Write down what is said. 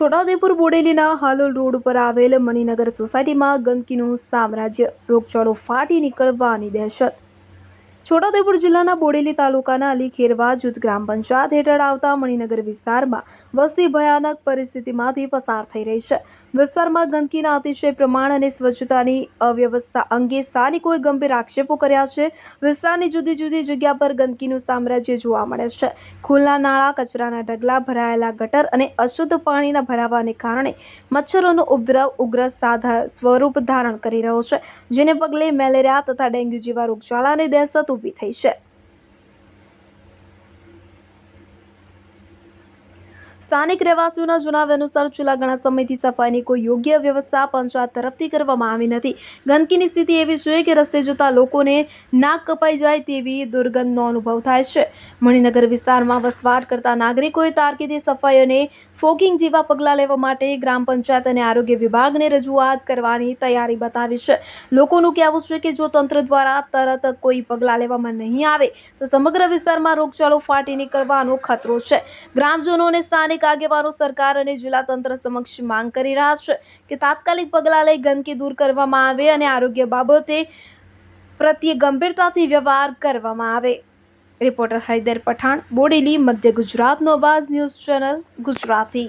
Chhota Udepur બોડેલીના Halol road ઉપર આવેલ મણિનગર સોસાયટીમાં ગંદકીનું સામ્રાજ્ય રોગચાળો ફાટી નીકળવાની દહેશત. છોટાઉદેપુર જિલ્લાના બોડેલી તાલુકાના અલી ખેરવા જૂથ ગ્રામ પંચાયત હેઠળ આવતા મણિનગર વિસ્તારમાં વસ્તી ભયાનક પરિસ્થિતિમાંથી પસાર થઈ રહી છે. વિસ્તારમાં ગંદકીના અતિશય પ્રમાણ અને સ્વચ્છતાની અવ્યવસ્થા અંગે સ્થાનિકોએ ગંભીર આક્ષેપો કર્યા છે. વિસ્તારની જુદી જુદી જગ્યા પર ગંદકીનું સામ્રાજ્ય જોવા મળે છે. ખુલ્લા નાળા, કચરાના ઢગલા, ભરાયેલા ગટર અને અશુદ્ધ પાણીના ભરાવાને કારણે મચ્છરોનો ઉપદ્રવ ઉગ્ર સાધા સ્વરૂપ ધારણ કરી રહ્યો છે, જેને પગલે મેલેરિયા તથા ડેન્ગ્યુ જેવા રોગચાળાની દહેશત ઊભી થઈ છે સ્થાનિક રહેવાસીઓના જણાવ્યા અનુસાર છેલ્લા ઘણા સમયથી સફાઈની કોઈ યોગ્ય વ્યવસ્થા પંચાયત તરફથી કરવામાં આવી નથી. ગંદકીની સ્થિતિ એવી છે કે રસ્તે જતા લોકોને નાક કપાઈ જાય તેવી દુર્ગંધનો અનુભવ થાય છે. મણિનગર વિસ્તારમાં વસવાટ કરતા નાગરિકોએ તારકીદી સફાઈ અને ફોગિંગ જેવા પગલાં લેવા માટે ગ્રામ પંચાયત અને આરોગ્ય વિભાગને રજૂઆત કરવાની તૈયારી બતાવી છે. લોકોનું કહેવું છે કે જો તંત્ર દ્વારા તરત કોઈ પગલાં લેવામાં નહીં આવે, તો સમગ્ર વિસ્તારમાં રોગચાળો ફાટી નીકળવાનો ખતરો છે. ગ્રામજનો અને સ્થાનિક આગેવાનો સરકાર અને જિલ્લા તંત્ર સમક્ષ માંગ કરી રહ્યા છે કે તાત્કાલિક પગલાં લઈ ગંદકી દૂર કરવામાં આવે અને આરોગ્ય બાબતે પ્રત્યે ગંભીરતાથી વ્યવહાર કરવામાં આવે. રિપોર્ટર હૈદર પઠાણ, બોડેલી, મધ્ય ગુજરાતનો અવાજ ન્યૂઝ ચેનલ ગુજરાતી.